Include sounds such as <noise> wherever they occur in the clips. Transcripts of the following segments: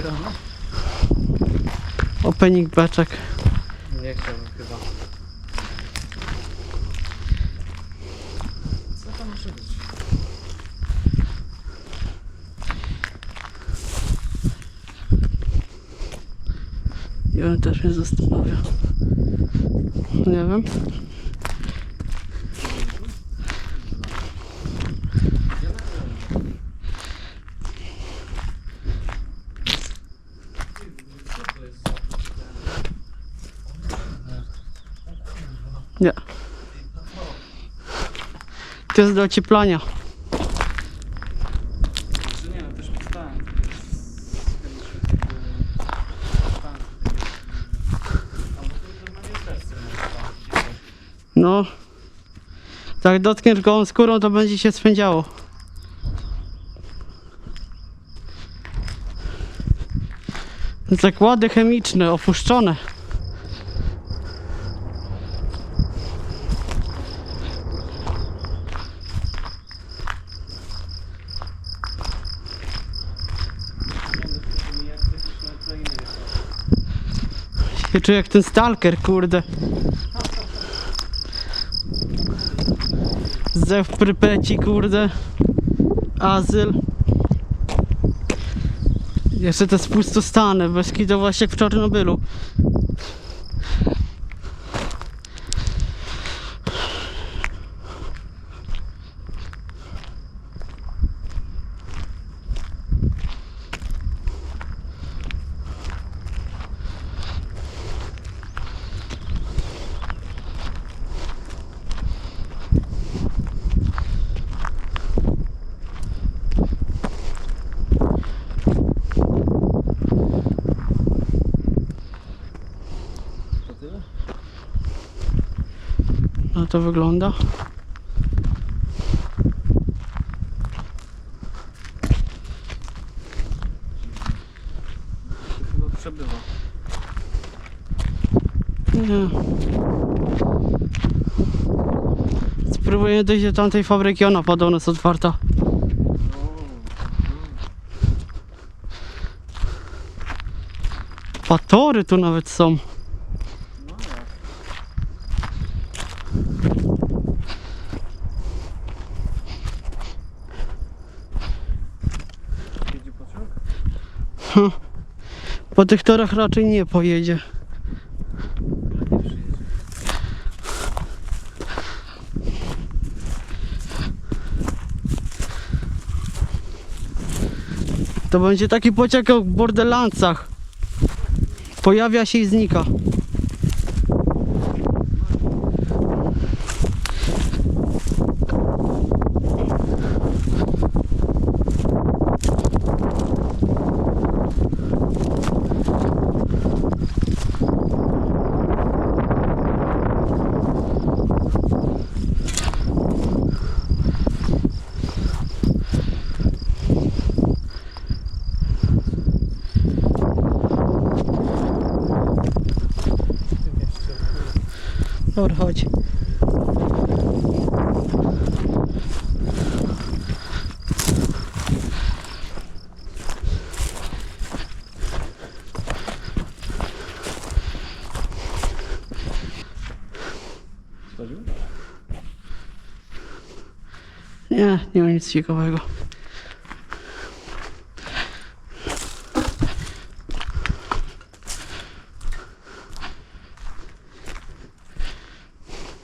rano? Opening. Nie chciałbym chyba. Co tam może być? Wiem, też mnie zastanawia. Nie wiem. Co to jest za... Nie. To jest do ocieplania. No. Jak dotkniesz gołą skórą, to będzie się spędziało. Zakłady chemiczne, opuszczone. Się czuję jak ten stalker, kurde. Zew Prypeci, kurde. Azyl. Jeszcze te spustostany, bez kitu właśnie jak w Czarnobylu. To tyle? No to wygląda. Chyba. Nie. Spróbuję dojść do tamtej fabryki, ona podobno jest otwarta. Patory tu nawet są. No jak? Jedzie <laughs> Po tych torach raczej nie pojedzie. To będzie taki pociąg jak w Borderlandsach. Pojawia się i znika. Dobra, chodź. Nie, nie ma nic ciekawego.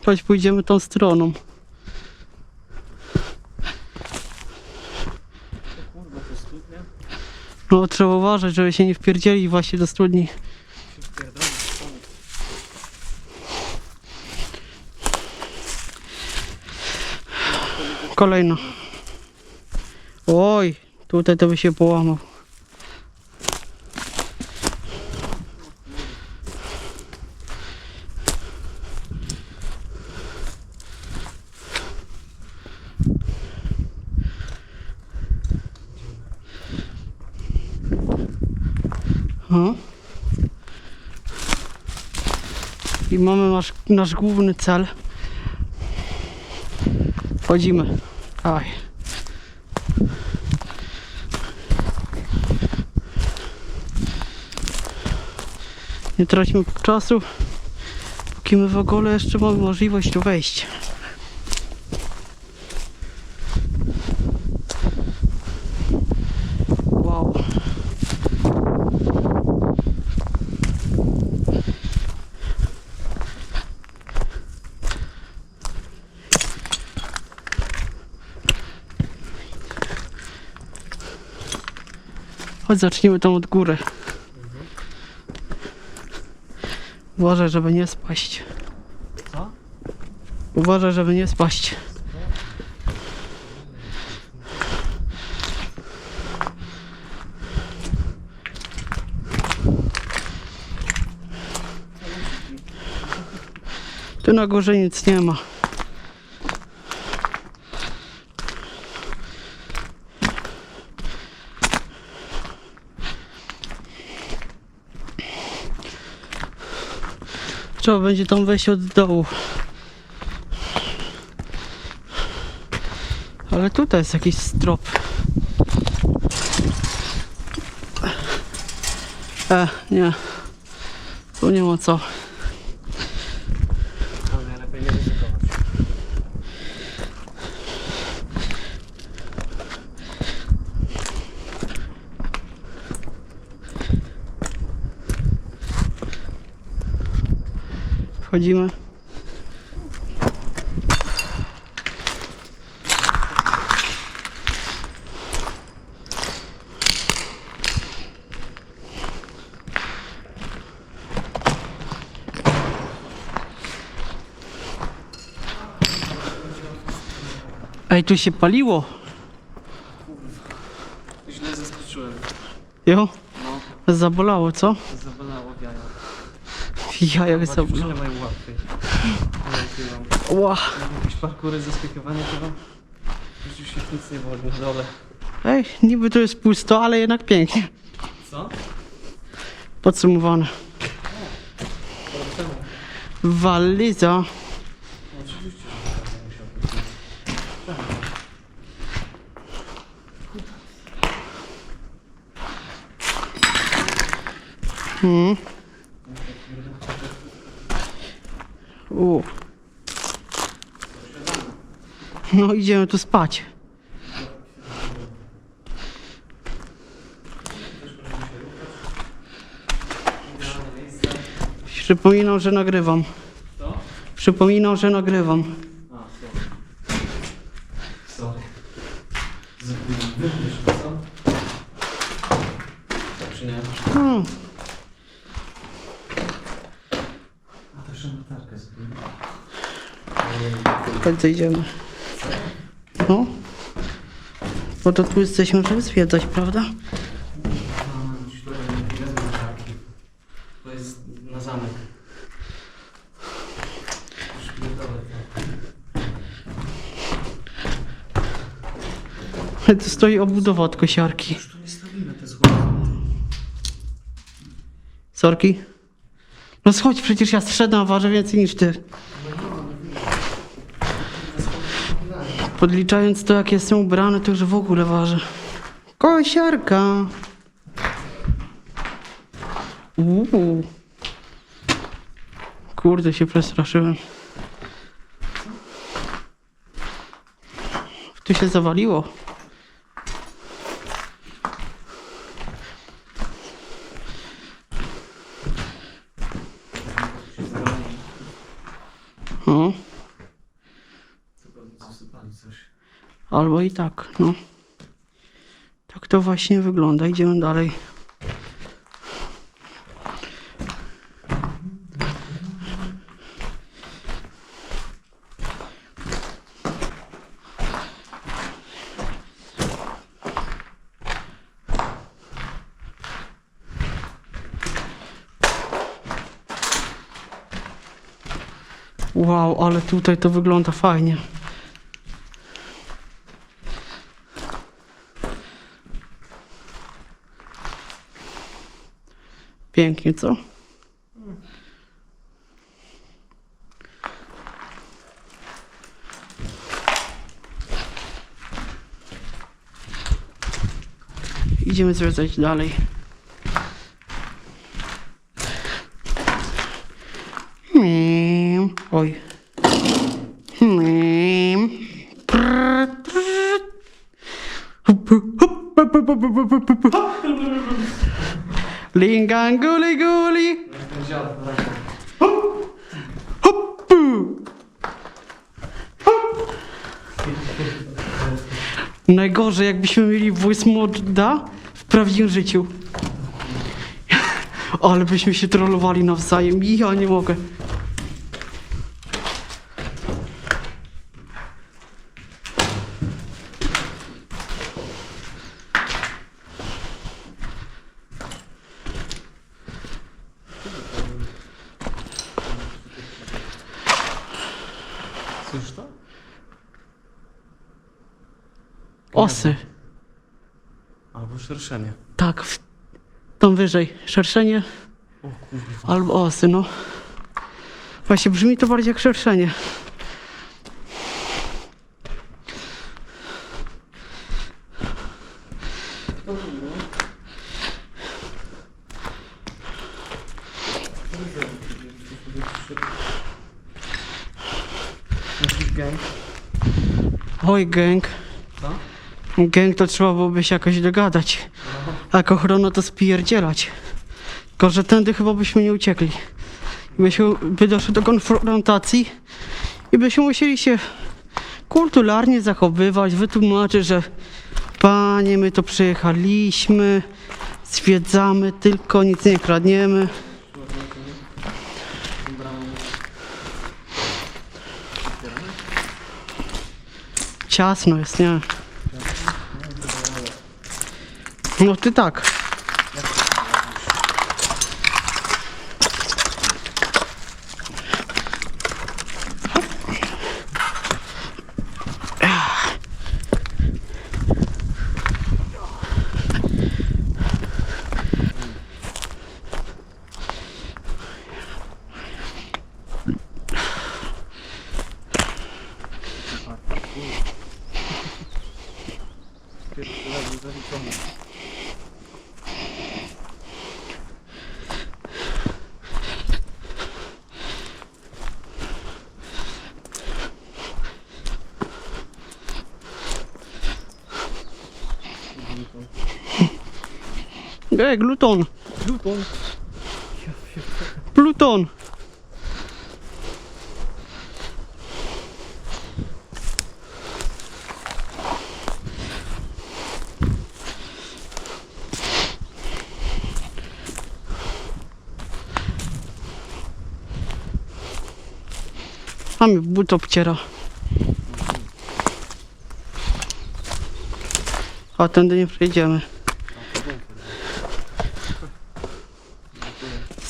Chodź, pójdziemy tą stroną. No, trzeba uważać, żeby się nie wpierdzieli właśnie do studni. Kolejna. Oj, tutaj to by się połamał. nasz, nasz główny cel. Wchodzimy. Aj. Nie traćmy czasu, póki my w ogóle jeszcze mamy możliwość tu wejść. Chodź zacznijmy tą od góry. Uważaj, żeby nie spaść. Co? Uważaj, żeby nie spaść. Tu na górze nic nie ma. Trzeba będzie tam wejść od dołu. Ale tutaj jest jakiś strop. E, nie. Tu nie ma co. To najlepiej nie ryzykować. Wchodzimy. Ej, tu się paliło. Źle zaskoczyłem. Jo, No, zabolało, co? zabolało w jaja. Ja jak Maciu, zabolało. Trzymaj łapy. Lepiej <laughs> mam. Ła. Jakieś parkury zaskakiowanie to już ich nic nie boli na dole. Ej, niby tu jest pusto, ale jednak pięknie. Co? Podsumowane. Temu. Waliza. Oczywiście, że tak musiał być. Tak. Hmm. U. No idziemy tu spać. Przypominam, że nagrywam. Przypominam, że nagrywam. A, sorry. Sorry. Zrobiłem wyjść, co? Tak czy nie? Hmm. A to jeszcze latarkę zrobiłem. Zejdziemy. No. Bo to tu jesteśmy, żeby zwiedzać, prawda? To jest na zamek. To. Stoi obudowa od kosiarki. Już tu nie stawimy te schody. Sorki? No schodź, przecież ja zszedłem, ważę więcej niż ty. Podliczając to, jak jestem ubrany, to już w ogóle ważę. Kosiarka. Uuu. Kurde, się przestraszyłem. Tu się zawaliło. się zawali. No, Co pewnie zasypali coś. Albo i tak, no. Tak to właśnie wygląda. Idziemy dalej. Wow, ale tutaj to wygląda fajnie. Pięknie, co? Idziemy zwiedzać dalej. Hmm, oj. Hmm, Linganguli guli. Dziad wraca. Hoppu. Najgorzej, jakbyśmy mieli voice moda w prawdziwym życiu. Ale byśmy się trollowali nawzajem. Ja nie mogę. Cóż to? Osy. Albo szerszenie. Tak, w... tam wyżej. Szerszenie O kurwa. albo osy, no. Właśnie brzmi to bardziej jak szerszenie. Jakiś gang? Oj, gang. Co? Gang to trzeba byłoby się jakoś dogadać. A jako ochrono to spierdzielać. Tylko, że tędy chyba byśmy nie uciekli. Byśmy by doszło do konfrontacji i byśmy musieli się kulturalnie zachowywać, wytłumaczyć, że panie, my to przyjechaliśmy, zwiedzamy, tylko nic nie kradniemy. Ciasno jest, nie? No ty tak. Ej, gluton. Pluton. Pluton. A mi but obciera. A tędy nie przejdziemy.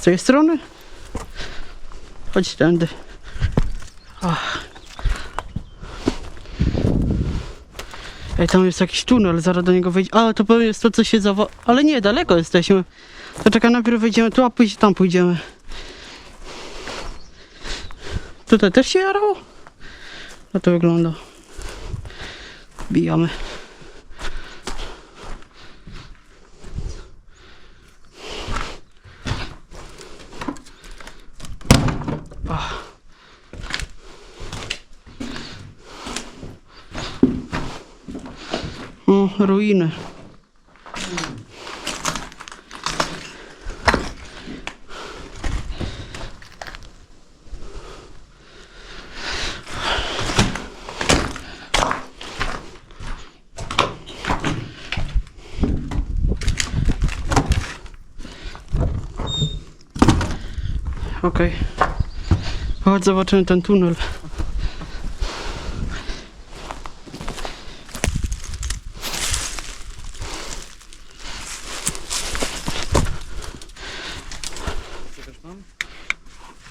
Tej strony? Chodź tędy. Ach. Ej, tam jest jakiś tunel, zaraz do niego wejdzie. A, to pewnie jest to, co się zawa... Ale nie, daleko jesteśmy. To czekaj, najpierw wejdziemy tu, a później tam pójdziemy. Tutaj też się jarało? No to wygląda. Bijamy. Ruiny. Okej. Chodź, zobaczymy ten tunel.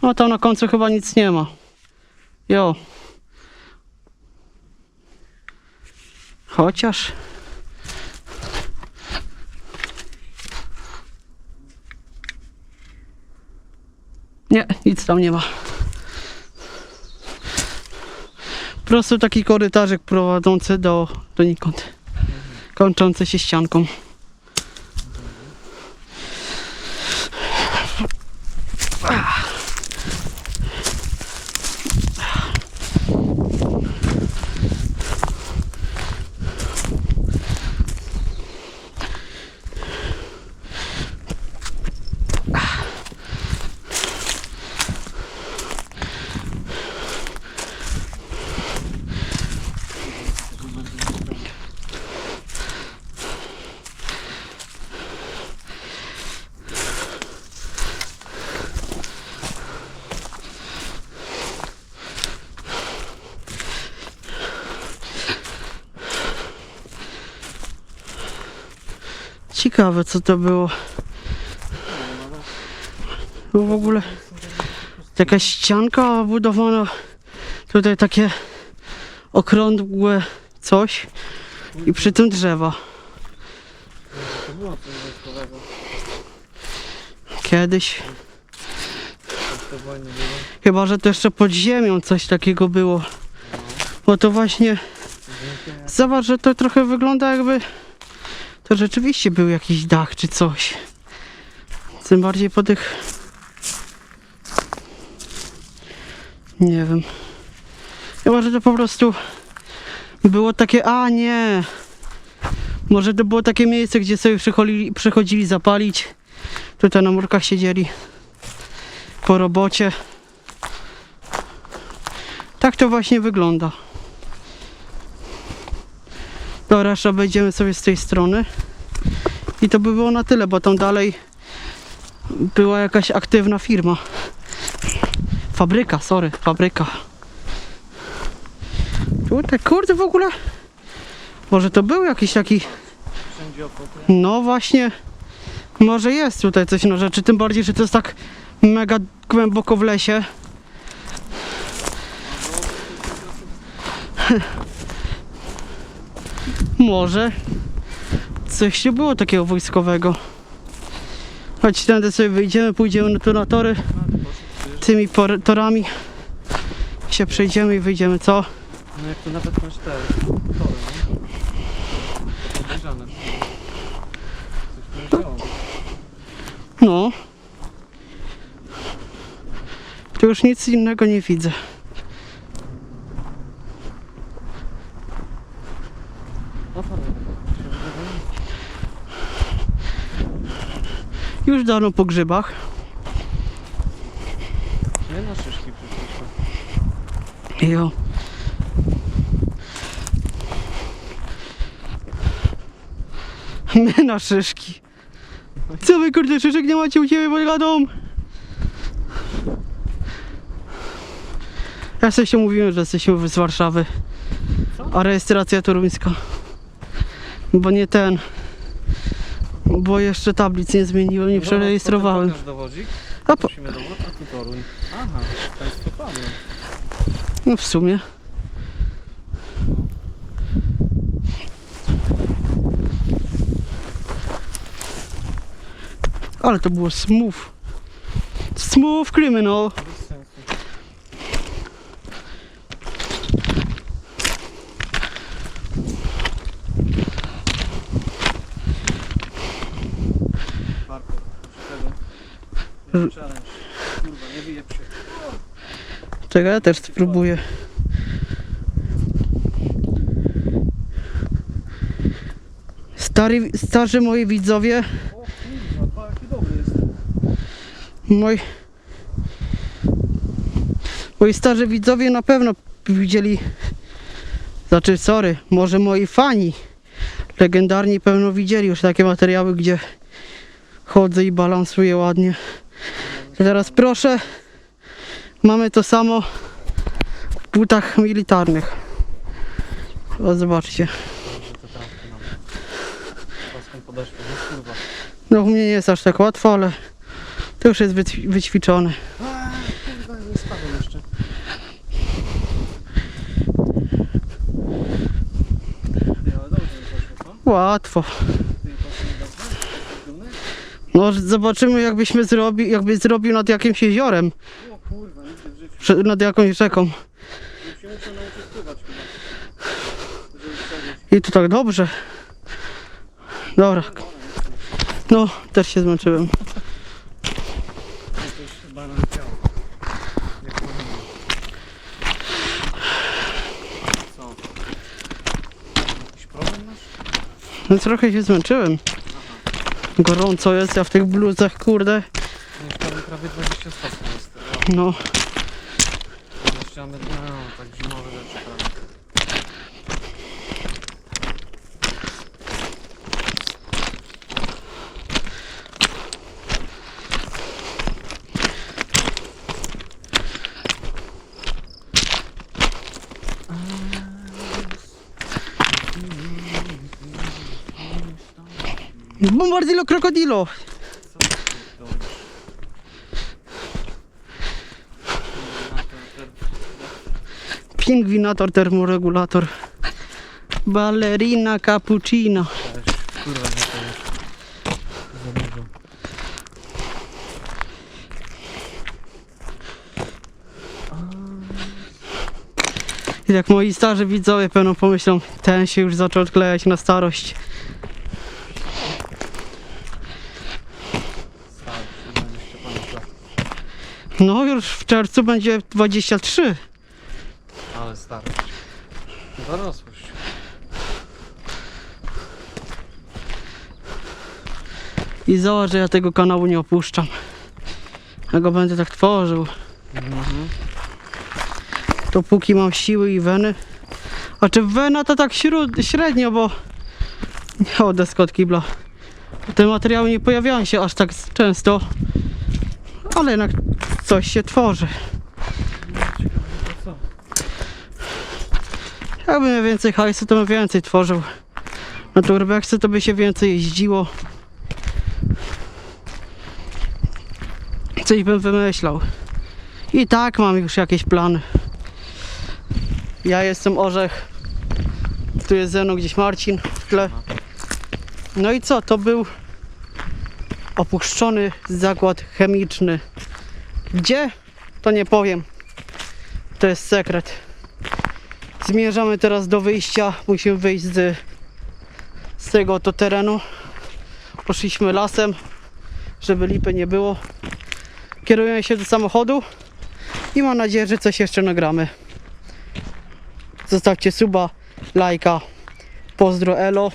No tam na końcu chyba nic nie ma. Jo. Chociaż. Nie, nic tam nie ma. Po prostu taki korytarzyk prowadzący do, donikąd. Kończący się ścianką. Ciekawe co to było. Było w ogóle jakaś ścianka budowana. Tutaj takie okrągłe coś i przy tym drzewa. Kiedyś. Chyba, że to jeszcze pod ziemią coś takiego było. Bo to właśnie, zobacz, że to trochę wygląda jakby to rzeczywiście był jakiś dach czy coś. Tym bardziej po tych... Nie wiem. Chyba, że to po prostu było takie, a nie. Może to było takie miejsce, gdzie sobie przychodzili, przychodzili zapalić. Tutaj na murkach siedzieli. Po robocie. Tak to właśnie wygląda. Dobra, jeszcze obejdziemy sobie z tej strony. I to by było na tyle, bo tam dalej była jakaś aktywna firma. Fabryka, sorry, fabryka. Tutaj, kurde, w ogóle. Może to był jakiś taki. No właśnie. Może jest tutaj coś na rzeczy. Tym bardziej, że to jest tak mega głęboko w lesie. Może. Coś tu było takiego wojskowego. Chodź, tędy sobie wyjdziemy, pójdziemy tu na tory. Tymi torami się przejdziemy i wyjdziemy, co? No jak to nawet masz te tory, nie? Coś. No. Tu już nic innego nie widzę. No fajnie. Się wydaje. Już dawno po grzybach. Nie na szyszki przyszliśmy. Jo. My na szyszki. Co wy kurde szyszek nie macie u ciebie pod ladą? Ja sobie się mówiłem, że jesteśmy z Warszawy. A rejestracja toruńska. Bo nie ten. Bo jeszcze tablic nie zmieniłem, nie przerejestrowałem. Pokaż dowodzik. A po, dowód, a tu Toruń. Aha, państwo Pawłem. no w sumie. Ale to było smooth. Smooth criminal. Bez sensu. Marko, tego. R- Challenge. Kurwa, nie wyjeb się. Czekaj, ja też spróbuję. Stary, starzy moi widzowie, O kurwa, jaki dobry jest. moi, moi starzy widzowie na pewno widzieli, znaczy sorry, może moi fani legendarni pewno widzieli już takie materiały, gdzie chodzę i balansuję ładnie. To teraz proszę, mamy to samo w butach militarnych. O, zobaczcie. No u mnie nie jest aż tak łatwo, ale to już jest wyć- wyćwiczone. A, kurwa, nie spadłem jeszcze. Ty, ale dobrze mi poszło, co? Łatwo. Ty paską nie dasz? Dumny? No zobaczymy jakbyśmy zrobi, jakby zrobił nad jakimś jeziorem, O kurwa, nigdy w nad jakąś rzeką. I to tak dobrze. Dobra. No, też się zmęczyłem. No trochę się zmęczyłem. Gorąco jest, ja w tych bluzach, kurde. Nie, tam prawie 20 stopni jest. No. Jeszcze mamy, no, tak zimowe rzeczy prawie. Ah. Bombardilo krokodilo. Pingwinator, termoregulator. Ballerina cappuccino. Tak moi starzy widzowie pewno pomyślą, ten się już zaczął odklejać na starość. Stary, 20 panika. No już w czerwcu będzie 23. Ale stary. Dorosłość. I zobacz, że ja tego kanału nie opuszczam. Ja go będę tak tworzył. Mhm. Dopóki mam siły i weny. A czy wena to tak średnio, bo... O, deska od kibla. Te materiały nie pojawiają się aż tak często. Ale jednak coś się tworzy. Jakbym miał więcej hajsu, to bym więcej tworzył. Na turbexy to by się więcej jeździło. Coś bym wymyślał. I tak mam już jakieś plany. Ja jestem Orzech. Tu jest ze mną gdzieś Marcin w tle. No i co? To był opuszczony zakład chemiczny. Gdzie? To nie powiem. To jest sekret. Zmierzamy teraz do wyjścia. Musimy wyjść z, z tego oto terenu. Poszliśmy lasem, żeby lipy nie było. Kierujemy się do samochodu i mam nadzieję, że coś jeszcze nagramy. Zostawcie suba, lajka. Pozdro Elo.